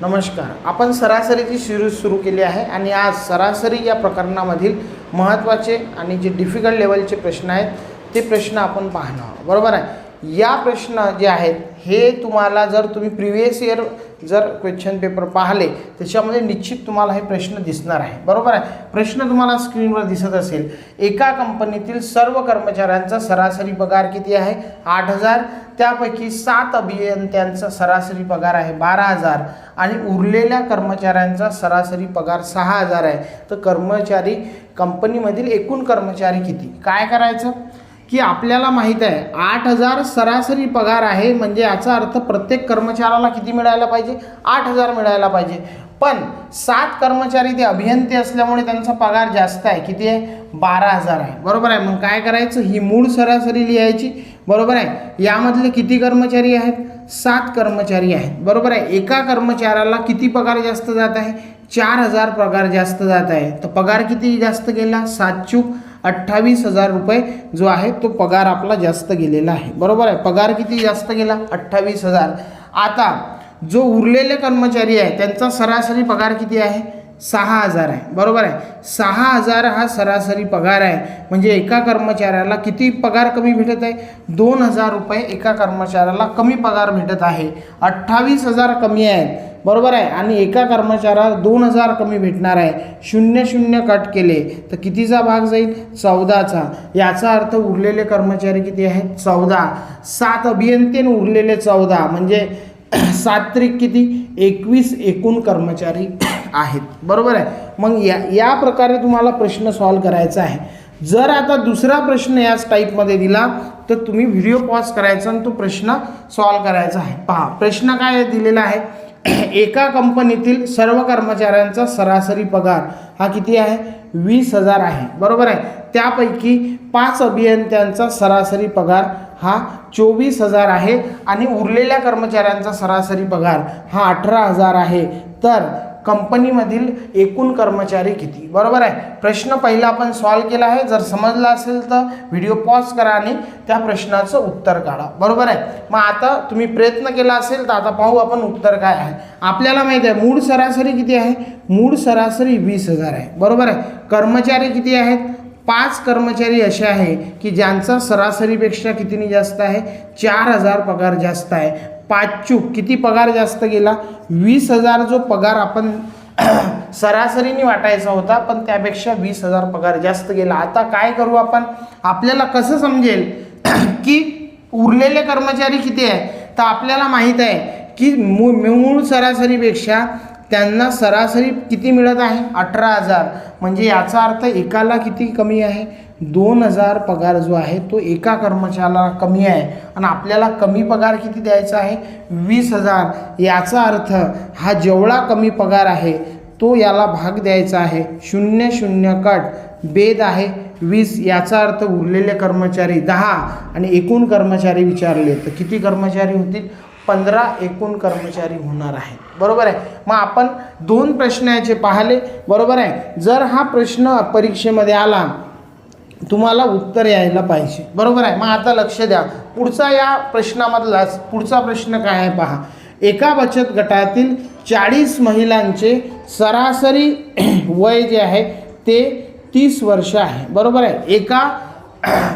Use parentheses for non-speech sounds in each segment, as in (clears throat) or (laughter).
नमस्कार. आपण सरासरीची सिरीज सुरू केली आहे आणि आज सरासरी या प्रकरणामधील महत्त्वाचे आणि जे डिफिकल्ट लेवलचे प्रश्न आहेत ते प्रश्न आपण पाहणार आहोत. बरोबर आहे? या प्रश्न जे आहेत हे तुम्हाला जर तुम्ही प्रिव्हियस इयर जर क्वेश्चन पेपर पाहिले त्याच्यामध्ये निश्चित तुम्हाला हे प्रश्न दिसणार आहे. बरोबर आहे? प्रश्न तुम्हाला स्क्रीनवर दिसत असेल एका कंपनीतील सर्व कर्मचाऱ्यांचा सरासरी पगार किती आहे? आठ हजार. त्यापैकी सात अभियंत्यांचा सरासरी पगार आहे बारा हजार. आणि उरलेल्या कर्मचाऱ्यांचा सरासरी पगार सहा हजार आहे. तर कर्मचारी कंपनीमधील एकूण कर्मचारी किती? काय करायचं? की आपल्याला माहीत आहे आठ हजार सरासरी पगार आहे म्हणजे याचा अर्थ प्रत्येक कर्मचाऱ्याला किती मिळायला पाहिजे? आठ हजार मिळायला पाहिजे. पण सात कर्मचारी ते अभियंते असल्यामुळे त्यांचा पगार जास्त आहे. किती आहे? बारा हजार आहे. बरोबर आहे. मग काय करायचं? ही मूळ सरासरी लिहायची. बरोबर आहे. यामधले किती कर्मचारी आहेत? सात कर्मचारी आहेत. बरोबर आहे? एका कर्मचाऱ्याला किती पगार जास्त जात आहे? चार हजार पगार जास्त जात आहे. तर पगार किती जास्त गेला? सात चूक अठ्ठावीस हजार रुपये जो आहे तो पगार आपला जास्त गेलेला आहे. बरोबर आहे? पगार किती जास्त गेला? अठ्ठावीस हजार. आता जो उरलेले कर्मचारी आहे त्यांचा सरासरी पगार किती आहे? सहा हजार आहे. बरोबर आहे? सहा हजार हा सरासरी पगार आहे. म्हणजे एका कर्मचाऱ्याला किती पगार कमी भेटत आहे? दोन हजार रुपये एका कर्मचाऱ्याला कमी पगार भेटत आहे. अठ्ठावीस हजार कमी आहेत. बरोबर आहे? आणि एका कर्मचाऱ्याला दोन हजार कमी भेटणार आहे. शून्य शून्य कट केले तर कितीचा भाग जाईल? चौदाचा. याचा अर्थ उरलेले कर्मचारी किती आहेत? चौदा. सात अभियंतेन उरलेले चौदा. म्हणजे (clears throat) सात त्रिक किती? एकवीस एकूण कर्मचारी आहेत. बरोबर आहे? मग या या प्रकारे तुम्हाला प्रश्न सॉल्व करायचा आहे. जर आता दुसरा प्रश्न याच टाईपमध्ये दिला तर तुम्ही व्हिडिओ पॉज करायचा आणि तो प्रश्न सॉल्व करायचा आहे. पहा प्रश्न काय दिलेला आहे? (clears throat) एका कंपनीतील सर्व कर्मचाऱ्यांचा सरासरी पगार हा किती आहे? वीस हजार आहे. बरोबर आहे? त्यापैकी पाच अभियंत्यांचा सरासरी पगार हा चोवीस हजार आहे आणि उरलेल्या कर्मचाऱ्यांचा सरासरी पगार हा अठरा हजार आहे. तर कंपनीमधील एकूण कर्मचारी किती? बरोबर आहे. प्रश्न पहिला आपण सॉल्व केला आहे. जर समजला असेल तर व्हिडिओ पॉज करा आणि त्या प्रश्नाचं उत्तर काढा. बरोबर आहे. मग आता तुम्ही प्रयत्न केला असेल तर आता पाहू आपण उत्तर काय आहे. आपल्याला माहीत आहे मूळ सरासरी किती आहे? मूळ सरासरी वीस हजार आहे. बरोबर आहे. कर्मचारी किती आहेत? पाच कर्मचारी असे आहे की ज्यांचा सरासरीपेक्षा कितीने जास्त आहे? चार हजार पगार जास्त आहे. पाच चूक किती पगार जास्त गेला? वीस हजार जो पगार आपण (clears throat) सरासरीने वाटायचा होता पण त्यापेक्षा वीस हजार पगार जास्त गेला. आता काय करू आपण? आपल्याला कसं समजेल (clears throat) की उरलेले कर्मचारी किती आहे तर आपल्याला माहीत आहे की मूळ मूळ सरासरीपेक्षा त्यांना सरासरी किती मिळत आहे? अठरा हजार. म्हणजे याचा अर्थ एकाला किती कमी आहे? दोन हजार पगार जो आहे तो एका कर्मचाऱ्याला कमी आहे. आणि आपल्याला कमी पगार किती द्यायचा आहे? वीस हजार. याचा अर्थ हा जेवढा कमी पगार आहे तो याला भाग द्यायचा आहे. शून्य शून्य कट. बेद आहे वीस. याचा अर्थ उरलेले कर्मचारी दहा आणि एकूण कर्मचारी विचारले तर किती कर्मचारी होतील? पंधरा एकूण कर्मचारी होणार आहेत. बरोबर आहे? मग आपण दोन प्रश्न याचे पाहिले. बरोबर आहे? जर हा प्रश्न परीक्षेमध्ये आला तुम्हाला उत्तर यायला पाहिजे. बरोबर आहे? मग आता लक्ष द्या. पुढचा या प्रश्नामधलाच पुढचा प्रश्न काय आहे पहा. एका बचत गटातील चाळीस महिलांचे सरासरी (clears throat) वय जे आहे ते तीस वर्ष आहे. बरोबर आहे? एका (clears throat)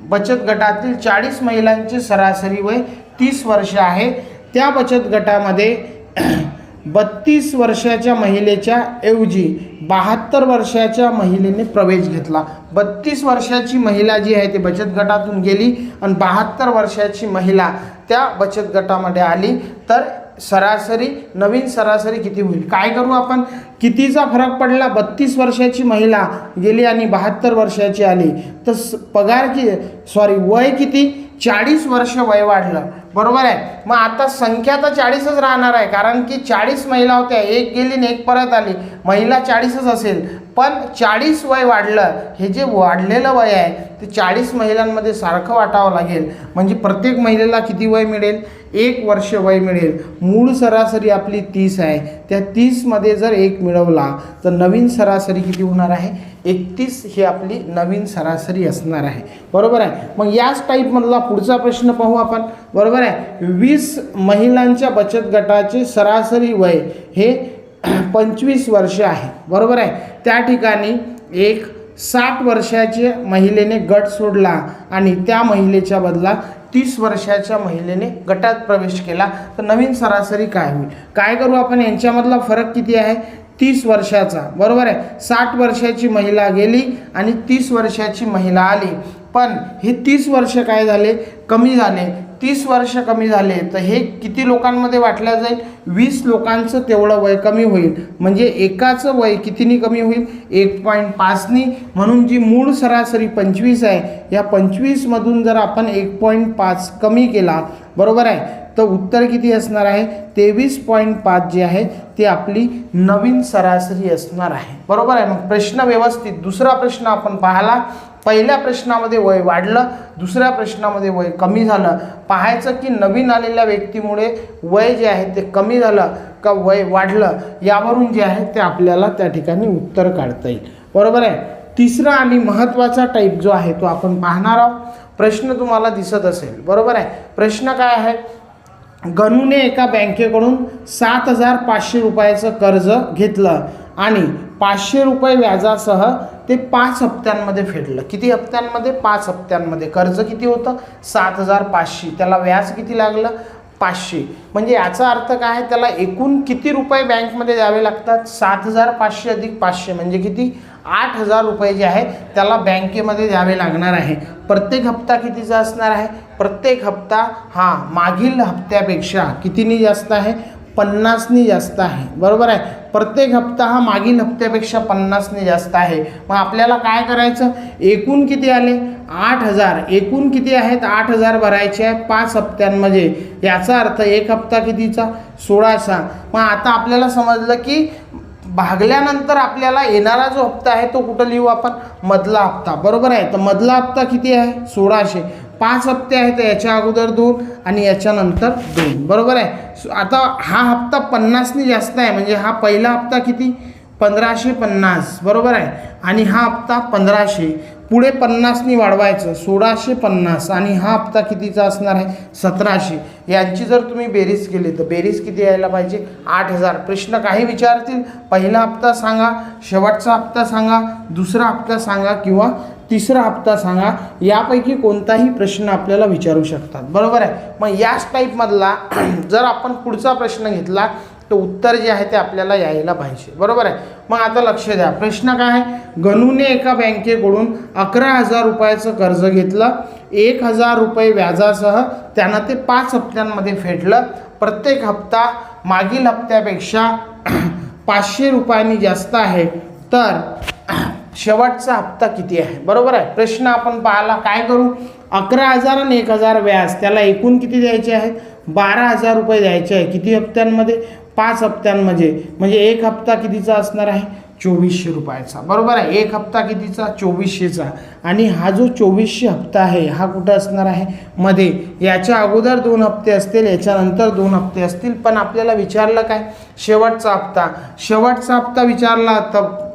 बचत गटातील चाळीस महिलांचे सरासरी वय तीस वर्ष आहे. त्या बचत गटामध्ये (clears throat) बत्तीस वर्षाच्या महिलेच्या ऐवजी बहात्तर वर्षाच्या महिलेने प्रवेश घेतला. बत्तीस वर्षाची महिला जी आहे ती बचत गटातून गेली आणि बहात्तर वर्षाची महिला त्या बचत गटामध्ये आली. तर सरासरी नवीन सरासरी किती होईल? काय करू आपण? कितीचा फरक पडला? बत्तीस वर्षाची महिला गेली आणि बहात्तर वर्षाची आली. तर पगार की सॉरी वय किती? चाळीस वर्ष वय वाढलं. बरोबर आहे. मग आता संख्या तर चाळीसच राहणार आहे कारण की चाळीस महिला होत्या एक गेली आणि एक परत आली. महिला चाळीसच असेल पण चाळीस वय वाढलं. हे जे वाढलेलं वय आहे ते चाळीस महिलांमध्ये सारखं वाटावं लागेल. म्हणजे प्रत्येक महिलेला किती वय मिळेल? एक वर्ष वय मिळेल. मूळ सरासरी आपली तीस आहे. त्या तीसमध्ये जर एक मिळवला तर नवीन सरासरी किती होणार आहे? एकतीस ही आपली नवीन सरासरी असणार आहे. बरोबर आहे? मग याच टाईपमधला पुढचा प्रश्न पाहू आपण. बरोबर बरोबर आहे. वीस महिलांच्या बचत गटाचे सरासरी वय हे (clears throat) पंचवीस वर्ष आहे. बरोबर आहे. त्या ठिकाणी एक साठ वर्षाच्या महिलेने गट सोडला आणि त्या महिलेच्या बदला तीस वर्षाच्या महिलेने गटात प्रवेश केला. तर नवीन सरासरी काय होईल? काय करू आपण? यांच्यामधला फरक किती आहे? तीस वर्षाचा. बरोबर आहे. साठ वर्षाची महिला गेली आणि तीस वर्षाची महिला आली. पण हे तीस वर्ष काय झाले? कमी झाले. तीस वर्ष कमी झाले तर हे किती लोकांमध्ये वाटलं जाईल? वीस लोकांचं तेवढं वय कमी होईल. म्हणजे एकाचं वय कितीनी कमी होईल? एक पॉईंट पाचनी. म्हणून जी मूळ सरासरी पंचवीस आहे या पंचवीसमधून जर आपण एक पॉईंट पाच कमी केला बरोबर आहे? तर उत्तर किती असणार आहे? तेवीस पॉईंट पाच जे आहे ते आपली नवीन सरासरी असणार आहे. बरोबर आहे? मग प्रश्न व्यवस्थित. दुसरा प्रश्न आपण पाहिला. पहिल्या प्रश्नामध्ये वय वाढलं दुसऱ्या प्रश्नामध्ये वय कमी झालं. पाहायचं की नवीन आलेल्या व्यक्तीमुळे वय जे आहे ते कमी झालं का वय वाढलं यावरून जे आहे ते आपल्याला त्या ठिकाणी उत्तर काढता येईल. बरोबर आहे? तिसरा आणि महत्त्वाचा टाईप जो आहे तो आपण पाहणार आहोत. प्रश्न तुम्हाला दिसत असेल. बरोबर आहे? प्रश्न काय आहे? गणूने एका बँकेकडून सात हजार पाचशे रुपयाचं कर्ज घेतलं आणि पाचशे रुपये व्याजासह ते पाच हप्त्यांमध्ये फेडलं. किती हप्त्यांमध्ये? पाच हप्त्यांमध्ये. कर्ज किती होतं? सात हजार पाचशे. त्याला व्याज किती लागलं? पाचशे. म्हणजे याचा अर्थ काय आहे? त्याला एकूण किती रुपये बँकमध्ये द्यावे लागतात? सात हजार पाचशे अधिक पाचशे. म्हणजे किती? आठ हजार रुपये जे आहे त्याला बँकेमध्ये द्यावे लागणार आहे. प्रत्येक हप्ता कितीचा असणार आहे? प्रत्येक हप्ता हा मागील हप्त्यापेक्षा कितीनी जास्त आहे? पन्नासनी जास्त आहे. बरोबर आहे? प्रत्येक हप्ता हा मागील हप्त्यापेक्षा पन्नासने जास्त आहे. मग आपल्याला काय करायचं? एकूण किती आले? आठ हजार. एकूण किती आहेत? आठ हजार भरायचे आहे पाच हप्त्यांमध्ये. याचा अर्थ एक हप्ता कितीचा? सोळाचा. मग आता आपल्याला समजलं की भागल्यानंतर आपल्याला येणारा जो हप्ता आहे तो कुठं लिहू आपण? मधला हप्ता. बरोबर आहे? तर मधला हप्ता किती आहे? सोळाशे. पाच हप्ते आहेत याच्या अगोदर दोन आणि याच्यानंतर दोन. बरोबर आहे? आता हा हप्ता पन्नासनी जास्त आहे म्हणजे हा पहिला हप्ता किती? पंधराशे पन्नास. बरोबर आहे? आणि हा हप्ता पंधराशे. पुढे पन्नासनी वाढवायचं सोळाशे पन्नास. आणि हा हप्ता कितीचा असणार आहे? सतराशे. यांची जर तुम्ही बेरीज केली तर बेरीज किती यायला पाहिजे? आठ हजार. प्रश्न काही विचारतील? पहिला हप्ता सांगा शेवटचा हप्ता सांगा दुसरा हप्ता सांगा किंवा तिसरा हप्ता सांगा यापैकी कोणताही प्रश्न आपल्याला विचारू शकतात. बरोबर आहे? मग याच टाईपमधला (clears throat) जर आपण पुढचा प्रश्न घेतला तर उत्तर जे आहे ते आपल्याला यायला पाहिजे. बरोबर आहे? मग आता लक्ष द्या. प्रश्न काय आहे? गणूने एका बँकेकडून अकरा हजार रुपयाचं कर्ज घेतलं. एक हजार रुपये व्याजासह त्यानं ते पाच हप्त्यांमध्ये फेडलं. प्रत्येक हप्ता मागील हप्त्यापेक्षा (clears throat) पाचशे रुपयांनी जास्त आहे. तर शेवटचा हप्ता किती आहे? बरोबर आहे? प्रश्न आपण पाहिला काय करू? अकरा हजार आणि एक हजार व्याज त्याला एकूण किती द्यायचे आहेत? बारा हजार रुपये द्यायचे आहे. किती हप्त्यांमध्ये? पाच हप्त्यांमध्ये. म्हणजे एक हप्ता कितीचा असणार आहे? चोवीसशे रुपयाचा. बरोबर आहे? एक हप्ता कितीचा? चोवीसशेचा. आणि हा जो चोवीसशे हप्ता आहे हा कुठं असणार आहे? मध्ये. याच्या अगोदर दोन हप्ते असतील याच्यानंतर दोन हप्ते असतील. पण आपल्याला विचारलं काय? शेवटचा हप्ता. शेवटचा हप्ता विचारला तर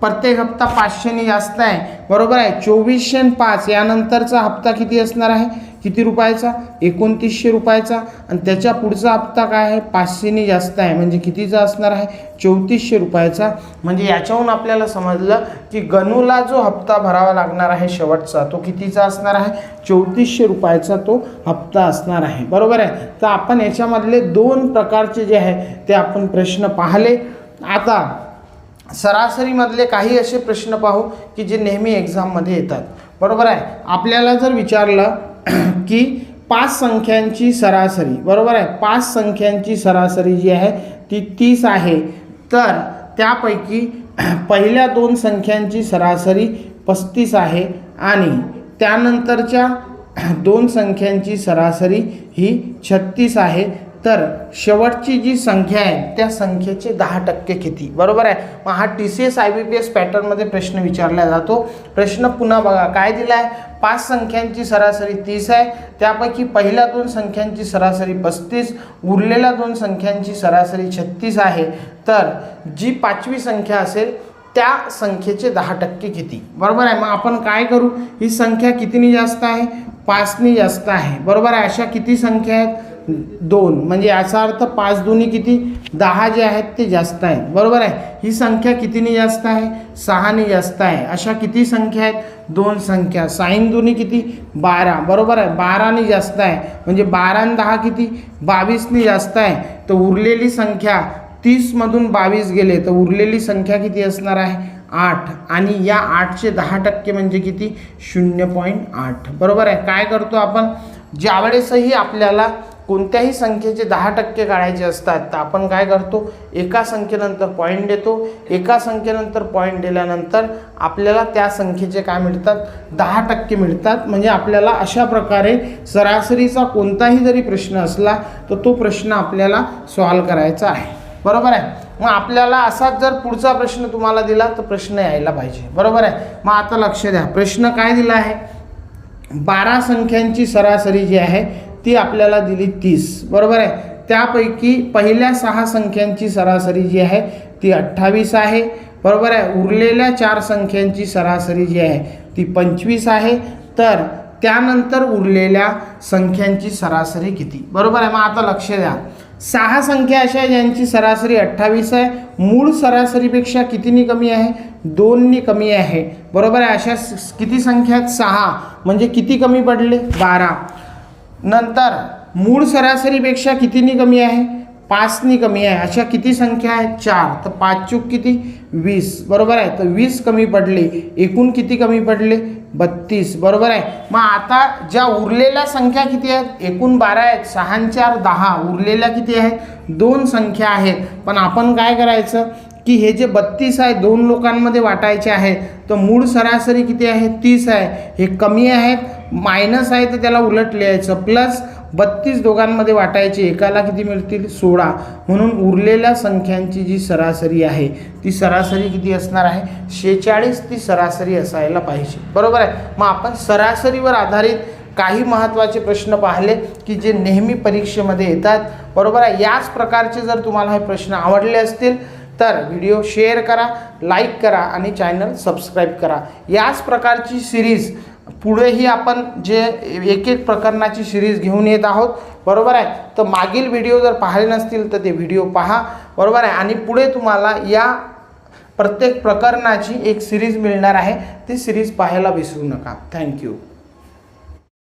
प्रत्येक हप्ता पाचशेने जास्त आहे. बरोबर आहे? चोवीसशे आणि पाच यानंतरचा हप्ता किती असणार आहे? किती रुपयाचा? एकोणतीसशे रुपयाचा. आणि त्याच्या पुढचा हप्ता काय आहे? पाचशेने जास्त आहे. म्हणजे कितीचा असणार आहे? चौतीसशे रुपयाचा. म्हणजे याच्याहून आपल्याला समजलं की गणूला जो हप्ता भरावा लागणार आहे शेवटचा तो कितीचा असणार आहे? चौतीसशे रुपयाचा तो हप्ता असणार आहे. बरोबर आहे? तर आपण याच्यामधले दोन प्रकारचे जे आहे ते आपण प्रश्न पाहिले. आता सरासरीमधले काही असे प्रश्न पाहू की जे नेहमी एक्झाममध्ये येतात. बरोबर आहे? आपल्याला जर विचारलं (clears throat) की पाच संख्यांची सरासरी बरोबर आहे? पाच संख्यांची सरासरी जी आहे ती तीस आहे. तर त्यापैकी (clears throat) पहिल्या दोन संख्यांची सरासरी पस्तीस आहे आणि त्यानंतरच्या (clears throat) दोन संख्यांची सरासरी ही छत्तीस आहे. तर शेवटची जी संख्या आहे त्या संख्येचे दहा टक्के किती? बरोबर आहे? मग हा T C S I B P S पॅटर्नमध्ये प्रश्न विचारला जातो. प्रश्न पुन्हा बघा. काय दिला आहे पाच संख्यांची सरासरी तीस आहे. त्यापैकी पहिल्या दोन संख्यांची सरासरी पस्तीस. उरलेल्या दोन संख्यांची सरासरी छत्तीस आहे. तर जी पाचवी संख्या असेल त्या संख्येचे दहा टक्के किती? बरोबर आहे? मग आपण काय करू? ही संख्या कितीनी जास्त आहे? पाचनी जास्त आहे. बरोबर आहे? अशा किती संख्या आहेत? दोन. म्हणजे याचा अर्थ पाच दोन्ही किती? दहा जे आहेत ते जास्त आहेत. बरोबर आहे? ही संख्या कितीनी जास्त आहे? सहाने जास्त आहे. अशा किती संख्या आहेत? दोन संख्या. साईन दोन्ही किती? बारा. बरोबर आहे? बाराने जास्त आहे. म्हणजे बारा आणि दहा किती? बावीसनी जास्त आहे. तर उरलेली संख्या तीसमधून बावीस गेले. तर उरलेली संख्या किती असणार आहे? आठ. आणि या आठचे दहा टक्के म्हणजे किती? शून्य पॉईंट आठ. बरोबर आहे? काय करतो आपण? ज्यावेळेसही आपल्याला कोणत्याही संख्येचे दहा टक्के काढायचे असतात तर आपण काय करतो? एका संख्येनंतर पॉईंट देतो. एका संख्येनंतर पॉईंट दिल्यानंतर आपल्याला त्या संख्येचे काय मिळतात? दहा टक्के मिळतात. म्हणजे आपल्याला अशा प्रकारे सरासरीचा कोणताही जरी प्रश्न असला तर तो प्रश्न आपल्याला सॉल्व करायचा आहे. बरोबर आहे? मग आपल्याला असाच जर पुढचा प्रश्न तुम्हाला दिला तर प्रश्न यायला पाहिजे. बरोबर आहे? मग आता लक्ष द्या. प्रश्न काय दिला आहे? बारा संख्यांची सरासरी जी आहे ती आपल्याला दिली तीस. बरोबर आहे? त्यापैकी पहिल्या सहा संख्यांची सरासरी जी आहे ती अठ्ठावीस आहे. बरोबर आहे? उरलेल्या चार संख्यांची सरासरी जी आहे ती पंचवीस आहे. तर त्यानंतर उरलेल्या संख्यांची सरासरी किती? बरोबर आहे? मग आता लक्ष द्या. सहा संख्या अशा आहे ज्यांची सरासरी अठ्ठावीस आहे. मूळ सरासरीपेक्षा कितीनी कमी आहे? दोननी कमी आहे. बरोबर आहे? अशा किती संख्या आहेत? सहा. म्हणजे किती कमी पडले? बारा. नंतर मूळ सरासरीपेक्षा कितीनी कमी आहे? पाचनी कमी आहे. अशा किती संख्या आहेत? चार. तर पाच चूक किती? वीस. बरोबर आहे? तर वीस कमी पडले. एकूण किती कमी पडले? बत्तीस. बरोबर आहे? मग आता ज्या उरलेल्या संख्या किती आहेत? एकूण बारा आहेत. सहा चार दहा. उरलेल्या किती आहेत? दोन संख्या आहेत. पण आपण काय करायचं? की हे जे बत्तीस आहे दोन लोकांमध्ये वाटायचे आहे तर मूळ सरासरी किती आहे? तीस आहे. हे कमी आहेत मायनस आहे तर त्याला उलट लिहायचं. प्लस बत्तीस दोघांमध्ये वाटायचे एकाला किती मिळतील? सोळा. म्हणून उरलेल्या संख्यांची जी सरासरी आहे ती सरासरी किती असणार आहे? शेहेचाळीस ती सरासरी असायला पाहिजे. बरोबर आहे? मग आपण सरासरीवर आधारित काही महत्त्वाचे प्रश्न पाहिले की जे नेहमी परीक्षेमध्ये येतात. बरोबर आहे? याच प्रकारचे जर तुम्हाला हे प्रश्न आवडले असतील तर व्हिडिओ शेअर करा लाईक करा आणि चॅनल सबस्क्राईब करा. याच प्रकारची सिरीज पुढेही आपण जे एक एक प्रकरणाची सिरीज घेऊन येत आहोत बरोबर आहे? तर मागील व्हिडिओ जर पाहिले नसतील तर ते व्हिडिओ पहा बरोबर आहे? आणि पुढे तुम्हाला या प्रत्येक प्रकरणाची एक सिरीज मिळणार आहे. ती सिरीज पाहायला विसरू नका. थँक्यू